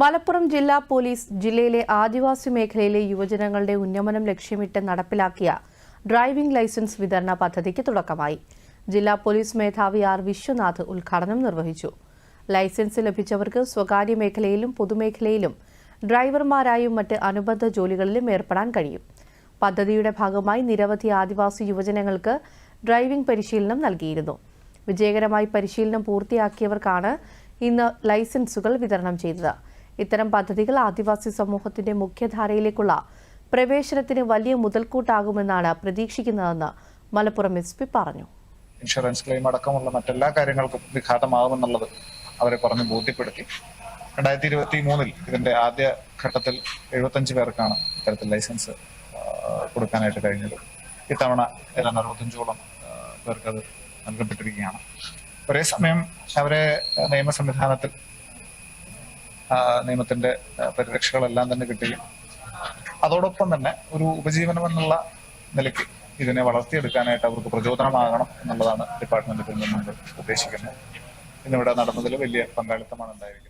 മലപ്പുറം ജില്ലാ പോലീസ് ജില്ലയിലെ ആദിവാസി മേഖലയിലെ യുവജനങ്ങളുടെ ഉന്നമനം ലക്ഷ്യമിട്ട് നടപ്പിലാക്കിയ ഡ്രൈവിംഗ് ലൈസൻസ് വിതരണ പദ്ധതിക്ക് തുടക്കമായി. ജില്ലാ പോലീസ് മേധാവി ആർ വിശ്വനാഥ് ഉദ്ഘാടനം നിർവഹിച്ചു. ലൈസൻസ് ലഭിച്ചവർക്ക് സ്വകാര്യ മേഖലയിലും പൊതുമേഖലയിലും ഡ്രൈവർമാരായും മറ്റ് അനുബന്ധ ജോലികളിലും ഏർപ്പെടാൻ കഴിയും. പദ്ധതിയുടെ ഭാഗമായി നിരവധി ആദിവാസി യുവജനങ്ങൾക്ക് ഡ്രൈവിംഗ് പരിശീലനം നൽകിയിരുന്നു. വിജയകരമായി പരിശീലനം പൂർത്തിയാക്കിയവർക്കാണ് ഇന്ന് ലൈസൻസുകൾ വിതരണം ചെയ്തത്. ഇത്തരം പദ്ധതികൾ ആദിവാസി സമൂഹത്തിന്റെ മുഖ്യധാരയിലേക്കുള്ള പ്രവേശനത്തിന് വലിയ മുതൽക്കൂട്ടാകുമെന്നാണ് പ്രതീക്ഷിക്കുന്നതെന്ന് മലപ്പുറം എസ് പി പറഞ്ഞു. ഇൻഷുറൻസ് ക്ലെയിം അടക്കമുള്ള മറ്റെല്ലാ കാര്യങ്ങൾക്കും വിഘാതമാകുമെന്നുള്ളത് അവരെ പറഞ്ഞ് ബോധ്യപ്പെടുത്തി. രണ്ടായിരത്തി ഇരുപത്തി മൂന്നിൽ ഇതിന്റെ ആദ്യ ഘട്ടത്തിൽ എഴുപത്തഞ്ച് പേർക്കാണ് ഇത്തരത്തിൽ ലൈസൻസ് കൊടുക്കാനായിട്ട് കഴിഞ്ഞത്. ഇത്തവണ ഏതാണ്ട് അറുപത്തഞ്ചോളം അത് നൽകപ്പെട്ടിരിക്കുകയാണ്. ഒരേ സമയം അവരെ നിയമ സംവിധാനത്തിൽ നിയമത്തിന്റെ പരിരക്ഷകളെല്ലാം തന്നെ കിട്ടുകയും അതോടൊപ്പം തന്നെ ഒരു ഉപജീവനം എന്നുള്ള നിലയ്ക്ക് ഇതിനെ വളർത്തിയെടുക്കാനായിട്ട് അവർക്ക് പ്രചോദനമാകണം എന്നുള്ളതാണ് ഡിപ്പാർട്ട്മെന്റിൽ നിന്ന് ഉദ്ദേശിക്കുന്നത്. ഇന്നിവിടെ നടന്നതിൽ വലിയ പങ്കാളിത്തമാണ് ഉണ്ടായിരിക്കുന്നത്.